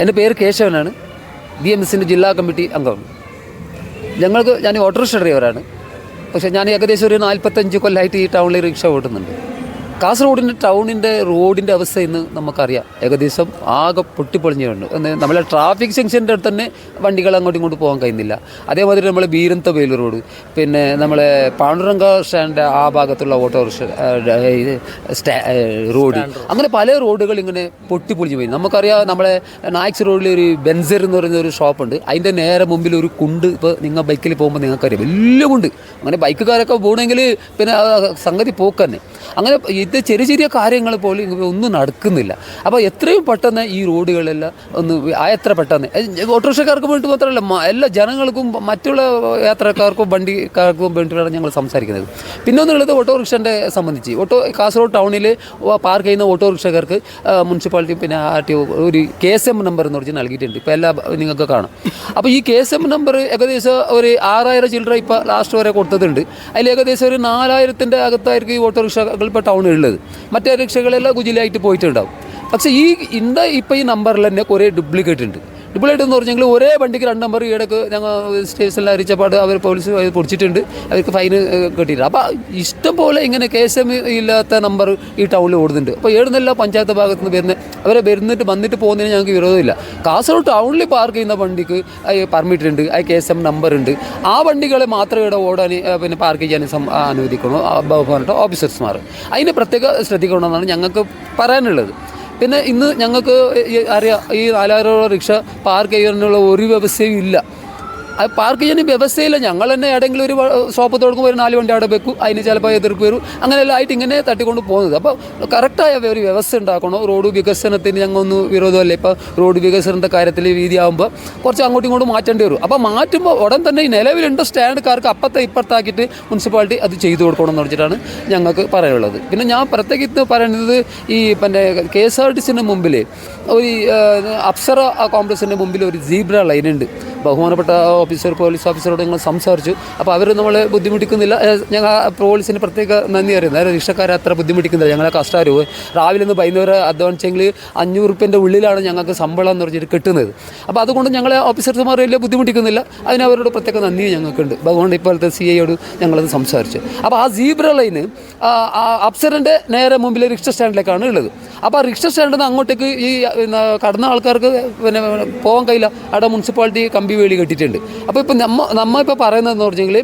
എന്റെ പേര് കേശവനാണ്. B M എസിന്റെ ജില്ലാ കമ്മിറ്റി അംഗമാണ് ഞങ്ങൾക്ക് ഞാൻ ഓട്ടോറിക്ഷ ഡ്രൈവറാണ്. പക്ഷേ ഞാൻ ഏകദേശം ഒരു നാൽപ്പത്തഞ്ച് കൊല്ലമായിട്ട് ഈ ടൗണിൽ റിക്ഷ ഓടുന്നുണ്ട് കാസർഗോഡിന്റെ ടൗണിന്റെ റോഡിന്റെ അവസ്ഥ ഇന്ന് നമുക്കറിയാം. ഏകദേശം ആകെ പൊട്ടിപ്പൊളിഞ്ഞുണ്ട് എന്ന് നമ്മളെ ട്രാഫിക് ജംഗ്ഷന്റെ അടുത്ത് തന്നെ വണ്ടികൾ അങ്ങോട്ടും ഇങ്ങോട്ടും പോകാൻ കഴിയുന്നില്ല. അതേമാതിരി നമ്മൾ ബീരന്ത വെയിൽ റോഡ് പിന്നെ നമ്മളെ പാണ്ഡുരംഗ സ്റ്റാൻഡ് ആ ഭാഗത്തുള്ള ഓട്ടോറിക്ഷ ഇത് സ്റ്റാ റോഡ്. അങ്ങനെ പല റോഡുകൾ ഇങ്ങനെ പൊട്ടിപ്പൊളിഞ്ഞു പോയി. നമുക്കറിയാം നമ്മളെ നായക്സ് റോഡിൽ ഒരു ബെൻസർ എന്ന് പറയുന്ന ഒരു ഷോപ്പുണ്ട്. അതിന്റെ നേരെ മുമ്പിൽ ഒരു കുണ്ട് ഇപ്പോൾ നിങ്ങൾ ബൈക്കിൽ പോകുമ്പോൾ നിങ്ങൾക്കറിയാം. വലിയ കുണ്ട്. അങ്ങനെ ബൈക്കുകാരൊക്കെ പോകണമെങ്കിൽ പിന്നെ സംഗതി പോക്ക് തന്നെ. അങ്ങനെ ഇത് ചെറിയ ചെറിയ കാര്യങ്ങൾ പോലും ഒന്നും നടക്കുന്നില്ല. അപ്പോൾ എത്രയും പെട്ടെന്ന് ഈ റോഡുകളെല്ലാം ഒന്ന് എത്ര പെട്ടെന്ന്? ഓട്ടോറിക്ഷക്കാർക്ക് വേണ്ടി മാത്രമല്ല എല്ലാ ജനങ്ങൾക്കും മറ്റുള്ള യാത്രക്കാർക്കും വണ്ടിക്കാർക്കും വേണ്ടിയിട്ടാണ് ഞങ്ങൾ സംസാരിക്കുന്നത്. പിന്നെ ഒന്നുള്ളത് ഓട്ടോറിക്ഷന്റെ സംബന്ധിച്ച്. ഓട്ടോ കാസർഗോഡ് ടൗണിൽ പാർക്ക് ചെയ്യുന്ന ഓട്ടോറിക്ഷക്കാർക്ക് മുനിസിപ്പാലിറ്റി പിന്നെ ആർ ടി ഒ ഒരു കെ എസ് എം നമ്പർ എന്ന് പറഞ്ഞ് നൽകിയിട്ടുണ്ട്. ഇപ്പോൾ എല്ലാ നിങ്ങൾക്ക് കാണും. അപ്പോൾ ഈ കെ എസ് എം നമ്പർ ഏകദേശം ഒരു ആറായിരം ചില്ലറ ഇപ്പോൾ ലാസ്റ്റ് വരെ കൊടുത്തിട്ടുണ്ട് അതിൽ ഏകദേശം ഒരു നാലായിരത്തിന്റെ അകത്തായിരിക്കും ഈ ഓട്ടോറിക്ഷകൾ ഇപ്പോൾ ടൗണിൽ ഉള്ളത്. മറ്റേ റിക്ഷകളെല്ലാം ഗുജിലായിട്ട് പോയിട്ടുണ്ടാവും. പക്ഷേ ഈ ഇന്ന് ഇപ്പോൾ ഈ നമ്പറിൽ തന്നെ കുറേ ഡ്യൂപ്ലിക്കേറ്റ് ഉണ്ട്. ഡ്യൂപ്ലിക്കേറ്റ് എന്ന് പറഞ്ഞെങ്കിൽ ഒരേ വണ്ടിക്ക് രണ്ട് നമ്പർ ഈയിടക്ക് ഞങ്ങൾ സ്റ്റേഷനിൽ അരിച്ചപ്പാട് അവർ പോലീസ് പൊടിച്ചിട്ടുണ്ട്. അവർക്ക് ഫൈന് കിട്ടിയിട്ടുണ്ട് അപ്പോൾ ഇഷ്ടം പോലെ ഇങ്ങനെ എസ് എം ഇല്ലാത്ത നമ്പർ ഈ ടൗണിൽ ഓടുന്നുണ്ട്. അപ്പോൾ ഏടുന്നില്ല പഞ്ചായത്ത് ഭാഗത്ത് നിന്ന് വരുന്ന അവരെ വരുന്നിട്ട് വന്നിട്ട് പോകുന്നതിന് ഞങ്ങൾക്ക് വിരോധമില്ല. കാസർഗോഡ് ടൗണിൽ പാർക്ക് ചെയ്യുന്ന വണ്ടിക്ക് പെർമിറ്റ് ഉണ്ട് ആ കെ എസ് എം നമ്പർ ഉണ്ട്. ആ വണ്ടികളെ മാത്രം ഇവിടെ ഓടാൻ പിന്നെ പാർക്ക് ചെയ്യാൻ അനുവദിക്കണം ആ, ബഹുമാനപ്പെട്ട ഓഫീസേഴ്സ്മാർ അതിന് പ്രത്യേക ശ്രദ്ധിക്കണമെന്നാണ് ഞങ്ങൾക്ക് പറയാനുള്ളത്. പിന്നെ ഇന്ന് ഞങ്ങൾക്ക് അറിയാം ഈ നാലായിരം റിക്ഷ പാർക്ക് ചെയ്യാനുള്ള ഒരു വ്യവസ്ഥയും ഇല്ല. അത് പാർക്ക് ചെയ്യുന്ന വ്യവസ്ഥയില്ല. ഞങ്ങൾ തന്നെ ഏതെങ്കിലും ഒരു ഷോപ്പ് തുടങ്ങുമ്പോൾ ഒരു നാല് വണ്ടി അവിടെ വെക്കും. അതിന് ചിലപ്പോൾ എതിർപ്പ് വരും. അങ്ങനെയെല്ലാം ആയിട്ട് ഇങ്ങനെ തട്ടിക്കൊണ്ട് പോകുന്നത്. അപ്പോൾ കറക്റ്റായ ഒരു വ്യവസ്ഥ ഉണ്ടാക്കണോ. റോഡ് വികസനത്തിന് ഞങ്ങളൊന്നും വിരോധമല്ല. ഇപ്പോൾ റോഡ് വികസനത്തിന്റെ കാര്യത്തിൽ വീതിയാകുമ്പോൾ കുറച്ച് അങ്ങോട്ടും ഇങ്ങോട്ടും മാറ്റേണ്ടി വരും. അപ്പോൾ മാറ്റുമ്പോൾ ഉടൻ തന്നെ ഈ നിലവിലുണ്ട് സ്റ്റാൻഡുകാർക്ക് അപ്പത്തെ ഇപ്പുറത്താക്കിയിട്ട് മുനിസിപ്പാലിറ്റി അത് ചെയ്തു കൊടുക്കണം എന്ന് വെച്ചിട്ടാണ് ഞങ്ങൾക്ക് പറയാനുള്ളത്. പിന്നെ ഞാൻ പ്രത്യേകിച്ച് പറയുന്നത് ഈ പിന്നെ കെ എസ് ആർ ടി സിന്റെ മുമ്പിൽ ഒരു അപ്സര കോംപ്ലക്സിന്റെ മുമ്പിൽ ഒരു സീബ്ര ലൈനുണ്ട് ബഹുമാനപ്പെട്ട ഓഫീസർ പോലീസ് ഓഫീസറോട് ഞങ്ങൾ സംസാരിച്ചു. അപ്പോൾ അവർ നമ്മളെ ബുദ്ധിമുട്ടിക്കുന്നില്ല. ഞങ്ങൾ പോലീസിന് പ്രത്യേക നന്ദി അറിയുന്നത് അതായത് റിക്ഷക്കാരെ അത്ര ബുദ്ധിമുട്ടിക്കുന്നില്ല. ഞങ്ങളെ കഷ്ടാരു രാവിലെ നിന്ന് വൈകുന്നേരം അധ്വാനിച്ചെങ്കിൽ അഞ്ഞൂറ് റുപ്യന്റെ ഉള്ളിലാണ് ഞങ്ങൾക്ക് ശമ്പളം എന്ന് പറഞ്ഞിട്ട് കിട്ടുന്നത്. അപ്പോൾ അതുകൊണ്ട് ഞങ്ങളെ ഓഫീസർമാർ വലിയ ബുദ്ധിമുട്ടിക്കുന്നില്ല. അതിന് അവരോട് പ്രത്യേക നന്ദി ഞങ്ങൾക്കുണ്ട്. അതുകൊണ്ട് ഇപ്പോഴത്തെ സി ഐയോട് ഞങ്ങളത് സംസാരിച്ചു. അപ്പോൾ ആ സീബ്ര ലൈന് അപ്സറിന്റെ നേരെ മുമ്പിൽ റിക്ഷ സ്റ്റാൻഡിലേക്കാണ് ഉള്ളത്. അപ്പോൾ ആ റിക്ഷ സ്റ്റാൻഡിൽ നിന്ന് അങ്ങോട്ടേക്ക് ഈ കടന്ന ആൾക്കാർക്ക് പിന്നെ പോകാൻ കഴിയില്ല. അവിടെ മുനിസിപ്പാലിറ്റി കമ്പി വേലി കെട്ടിയിട്ടുണ്ട്. അപ്പോൾ ഇപ്പോൾ നമ്മ നമ്മ ഇപ്പോൾ പറയുന്നതെന്ന് പറഞ്ഞെങ്കിൽ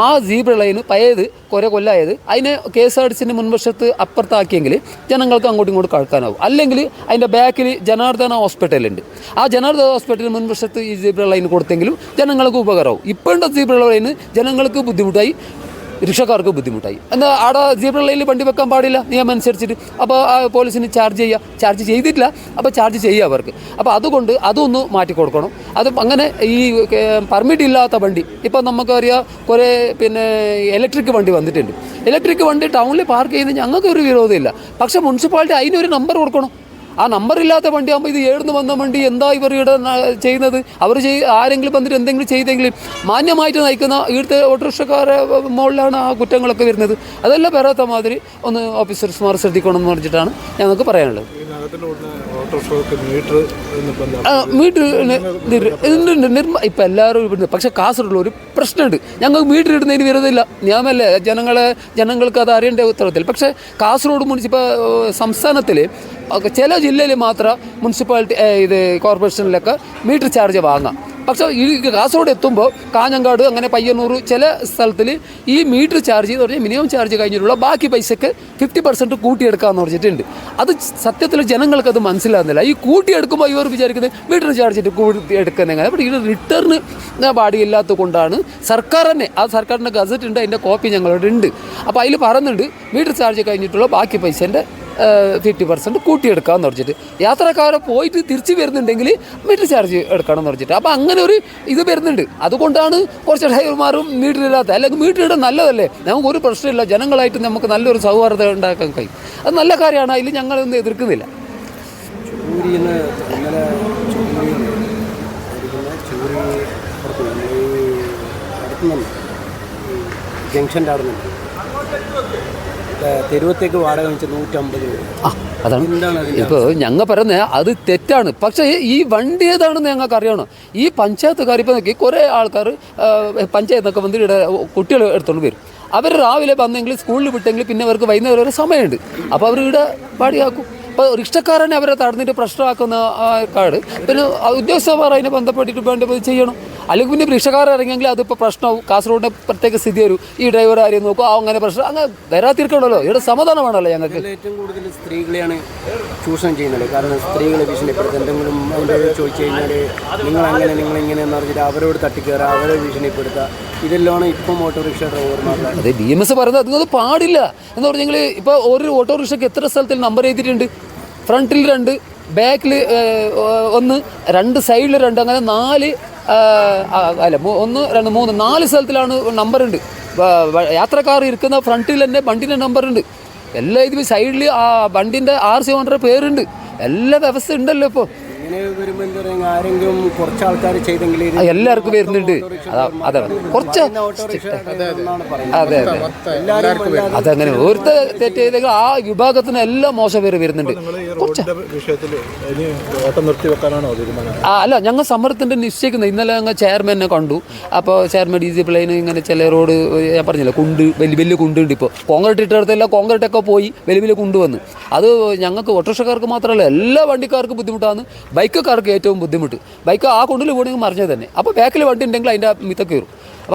ആ സീബ്ര ലൈന് പഴയത് കുറേ കൊല്ലായത് അതിനെ കെ എസ് ആർ ടി സിന്റെ മുൻവശത്ത് അപ്പുറത്താക്കിയെങ്കിൽ ജനങ്ങൾക്ക് അങ്ങോട്ടും ഇങ്ങോട്ടും കടക്കാനാവും. അല്ലെങ്കിൽ അതിന്റെ ബാക്കിൽ ജനാർദ്ദന ഹോസ്പിറ്റലുണ്ട് ആ ജനാർദ്ദന ഹോസ്പിറ്റലിന് മുൻവശത്ത് ഈ സീബ്ര ലൈൻ കൊടുത്തെങ്കിലും ജനങ്ങൾക്ക് ഉപകാരമാവും. ഇപ്പോഴത്തെ സീബ്ര ലൈന് ജനങ്ങൾക്ക് ബുദ്ധിമുട്ടായി. റിക്ഷക്കാർക്ക് ബുദ്ധിമുട്ടായി. എന്നാൽ അവിടെ സീബ്ര ലൈനിൽ വണ്ടി വെക്കാൻ പാടില്ല? നിയമം അനുസരിച്ചിട്ട് അപ്പോൾ ആ പോലീസിന് ചാർജ് ചെയ്യുക ചാർജ് ചെയ്തിട്ടില്ല. അപ്പോൾ ചാർജ് ചെയ്യുക അവർക്ക്. അപ്പോൾ അതുകൊണ്ട് അതൊന്ന് മാറ്റി കൊടുക്കണം. അത് അങ്ങനെ ഈ പെർമിറ്റ് ഇല്ലാത്ത വണ്ടി. ഇപ്പോൾ നമുക്കറിയാം കുറേ പിന്നെ ഇലക്ട്രിക് വണ്ടി വന്നിട്ടുണ്ട്. ഇലക്ട്രിക് വണ്ടി ടൗണിൽ പാർക്ക് ചെയ്യുന്നത് ഞങ്ങൾക്ക് ഒരു വിരോധമില്ല. പക്ഷേ മുനിസിപ്പാലിറ്റി അതിനൊരു നമ്പർ കൊടുക്കണം. ആ നമ്പർ ഇല്ലാത്ത വണ്ടിയാകുമ്പോൾ ഇത് ഏടുന്ന് വന്ന വണ്ടി എന്താ ഇവർ ഇവിടെ ചെയ്യുന്നത്? അവർ ചെയ് ആരെങ്കിലും വന്നിട്ട് എന്തെങ്കിലും ചെയ്തെങ്കിലും മാന്യമായിട്ട് നയിക്കുന്ന ഇവിടുത്തെ ഓട്ടോറിക്ഷക്കാരെ മുകളിലാണ് ആ കുറ്റങ്ങളൊക്കെ വരുന്നത്. അതെല്ലാം വരാത്ത മാതിരി ഒന്ന് ഓഫീസർമാർ ശ്രദ്ധിക്കണം എന്ന് പറഞ്ഞിട്ടാണ് ഞങ്ങൾക്ക് പറയാനുള്ളത്. മീറ്റർ ഉണ്ട് നിർമ്മ ഇപ്പം എല്ലാവരും ഇവിടുന്ന് പക്ഷേ കാസർഗോഡ് ഒരു പ്രശ്നമുണ്ട്. ഞങ്ങൾക്ക് മീറ്റർ ഇടുന്നതിന് വരുന്നില്ല ഞാനല്ലേ ജനങ്ങളെ ജനങ്ങൾക്ക് അത് അറിയേണ്ട ഉത്തരത്തിൽ പക്ഷേ കാസർഗോഡ് മുനിസിപ്പൽ സംസ്ഥാനത്തിൽ ചില ജില്ലയിൽ മാത്രം മുനിസിപ്പാലിറ്റി ഇത് കോർപ്പറേഷനിലൊക്കെ മീറ്റർ ചാർജ് വാങ്ങാം. പക്ഷേ ഈ കാസർഗോഡ് എത്തുമ്പോൾ കാഞ്ഞങ്ങാട് അങ്ങനെ പയ്യന്നൂർ ചില സ്ഥലത്തിൽ ഈ മീറ്റർ ചാർജ് എന്ന് പറഞ്ഞാൽ മിനിമം ചാർജ് കഴിഞ്ഞിട്ടുള്ള ബാക്കി പൈസക്ക് ഫിഫ്റ്റി പെർസെന്റ് കൂട്ടിയെടുക്കാമെന്ന് പറഞ്ഞിട്ടുണ്ട്. അത് സത്യത്തിൽ ജനങ്ങൾക്ക് അത് മനസ്സിലാകുന്നില്ല. ഈ കൂട്ടിയെടുക്കുമ്പോൾ ഇവർ വിചാരിക്കുന്നത് മീറ്റർ ചാർജ് ഇട്ട് കൂട്ടി എടുക്കുന്നത് എങ്ങനെ അപ്പോൾ ഇത് റിട്ടേൺ പാടിയില്ലാത്തത് കൊണ്ടാണ് സർക്കാർ തന്നെ ആ സർക്കാരിന്റെ ഗസറ്റ് ഉണ്ട് അതിന്റെ കോപ്പി ഞങ്ങളുടെ ഉണ്ട് അപ്പോൾ അതിൽ പറയുന്നുണ്ട് മീറ്റർ ചാർജ് കഴിഞ്ഞിട്ടുള്ള ബാക്കി പൈസേന്റെ ഫിഫ്റ്റി പെർസെന്റ് കൂട്ടിയെടുക്കാമെന്ന് പറഞ്ഞിട്ട്. യാത്രക്കാരെ പോയിട്ട് തിരിച്ച് വരുന്നുണ്ടെങ്കിൽ മീറ്റർ ചാർജ് എടുക്കണം എന്ന് പറഞ്ഞിട്ട്. അപ്പോൾ അങ്ങനെ ഒരു ഇത് വരുന്നുണ്ട്. അതുകൊണ്ടാണ് കുറച്ച് ഡ്രൈവർമാരും മീറ്റർ ഇല്ലാത്ത അല്ലെങ്കിൽ മീറ്റർ ഇടാൻ നല്ലതല്ലേ? നമുക്ക് ഒരു പ്രശ്നമില്ല. ജനങ്ങളായിട്ട് നമുക്ക് നല്ലൊരു സൗഹാർദ്ദം ഉണ്ടാക്കാൻ കഴിയും. അത് നല്ല കാര്യമാണ്. അതിൽ ഞങ്ങളൊന്നും എതിർക്കുന്നില്ല. ജംഗ്ഷന്റെ അവിടെ നിന്ന് തെരുവത്തേക്ക് വാടക വെച്ച് നൂറ്റമ്പത് രൂപ. അതാണ്. ഇപ്പോൾ ഞങ്ങൾ പറയുന്നത് അത് തെറ്റാണ്. പക്ഷേ ഈ വണ്ടി ഏതാണെന്ന് ഞങ്ങൾക്ക് അറിയണം. ഈ പഞ്ചായത്തുകാർ ഇപ്പോൾ നോക്കി കുറേ ആൾക്കാർ പഞ്ചായത്തൊക്കെ വന്ന് ഇവിടെ കുട്ടികൾ എടുത്തോണ്ട് വരും. അവർ രാവിലെ വന്നെങ്കിൽ സ്കൂളിൽ വിട്ടെങ്കിൽ പിന്നെ അവർക്ക് വൈകുന്നേരം വരെ സമയമുണ്ട്. അപ്പോൾ അവർ ഇവിടെ പാടിയാക്കും. ഇപ്പോൾ റിക്ഷക്കാരനെ അവരെ തടഞ്ഞിട്ട് പ്രശ്നമാക്കുന്ന ആൾക്കാട് പിന്നെ ഉദ്യോഗസ്ഥന്മാർ അതിനെ ബന്ധപ്പെട്ടിട്ട് വേണ്ടത് ചെയ്യണം. അല്ലെങ്കിൽ പിന്നെ ഭിക്ഷക്കാർ ഇറങ്ങിയെങ്കിൽ അതിപ്പോൾ പ്രശ്നമാവും കാസർഗോഡിന്റെ പ്രത്യേക സ്ഥിതി വരും. ഈ ഡ്രൈവർ ആരെയും നോക്കും ആ അങ്ങനെ പ്രശ്നം. അങ്ങനെ വരാതിരിക്കണമല്ലോ. ഇവിടെ സമാധാനമാണല്ലോ ഞങ്ങൾക്ക്. ഇതിൽ ഏറ്റവും കൂടുതൽ സ്ത്രീകളെയാണ് ചൂഷണം ചെയ്യുന്നത്. കാരണം സ്ത്രീകളെ ഭീഷണിപ്പെടുത്തുക. എന്തെങ്കിലും അവരോട് ചോദിച്ചു കഴിഞ്ഞാൽ നിങ്ങൾ അങ്ങനെ നിങ്ങൾ ഇങ്ങനെ എന്ന് പറഞ്ഞിട്ട് അവരോട് തട്ടിക്കയറുക അവരെ ഭീഷണിപ്പെടുത്തുക. ഇതെല്ലാം ഇപ്പം ഓട്ടോറിക്ഷ ഡ്രൈവർമാർ അതെ ബി എം എസ് പറയുന്നത് അതൊന്നും പാടില്ല. എന്ന് പറഞ്ഞെങ്കിൽ ഇപ്പോൾ ഒരു ഓട്ടോറിക്ഷയ്ക്ക് എത്ര സ്ഥലത്തിൽ നമ്പർ എഴുതിയിട്ടുണ്ട്? ഫ്രണ്ടിൽ രണ്ട് ബാക്കിൽ ഒന്ന് രണ്ട് സൈഡിൽ രണ്ട് അങ്ങനെ നാല് അല്ല ഒന്ന് രണ്ട് മൂന്ന് നാല് സ്ഥലത്തിലാണ് വ- യാത്രക്കാർ ഇരിക്കുന്ന ഫ്രണ്ടിൽ തന്നെ വണ്ടിന്റെ നമ്പർ ഉണ്ട് എല്ലാ ഇതിലും സൈഡിൽ ആ വണ്ടിന്റെ ആർ സി ഓണറുടെ പേരുണ്ട്. എല്ലാ വ്യവസ്ഥ ഉണ്ടല്ലോ ഇപ്പോൾ ഇങ്ങനെ വരുമ്പോൾ എന്താ പറയുക ആരെങ്കിലും കുറച്ച് ആൾക്കാർ ചെയ്തെങ്കിൽ എല്ലാവർക്കും വരുന്നുണ്ട്. അതെ അതാണ്. കുറച്ച് അതെ അതെ. അതങ്ങനെ ഒരുത്ത തെറ്റ് ചെയ്തെങ്കിൽ ആ വിഭാഗത്തിന് എല്ലാം മോശം പേര് വരുന്നുണ്ട്. കുറച്ച് വിഷയത്തിൽ ഇനി ഓട്ടം നിർത്തി വെക്കാനാണോ തീരുമാനം? ആ അല്ല ഞങ്ങൾ സമരത്തിന്റെ നിശ്ചയിക്കുന്നത് ഇന്നലെ ഞങ്ങൾ ചെയർമാനെ കണ്ടു. അപ്പോൾ ചെയർമാൻ ഡി സി പ്ലെയിന് ഇങ്ങനെ ചില റോഡ് ഞാൻ പറഞ്ഞില്ല കുണ്ട് വലിയ വലിയ കുണ്ടുണ്ട് ഇപ്പോൾ കോൺക്രീറ്റ് ഇട്ടിടത്തെല്ലാം കോൺക്രീറ്റ് ഒക്കെ പോയി വലിയ വലിയ കുണ്ട് വന്ന്. അത് ഞങ്ങൾക്ക് ഓട്ടോറിക്ഷക്കാർക്ക് മാത്രമല്ല എല്ലാ വണ്ടിക്കാർക്കും ബുദ്ധിമുട്ടാണ്. ബൈക്കുകാർക്ക് ഏറ്റവും ബുദ്ധിമുട്ട്. ബൈക്ക് ആ കൊണ്ടിൽ പോകണമെങ്കിൽ മറിഞ്ഞത് തന്നെ. അപ്പോൾ ബാക്കിൽ വണ്ടി ഉണ്ടെങ്കിൽ അതിന്റെ മിത്ത കയറും.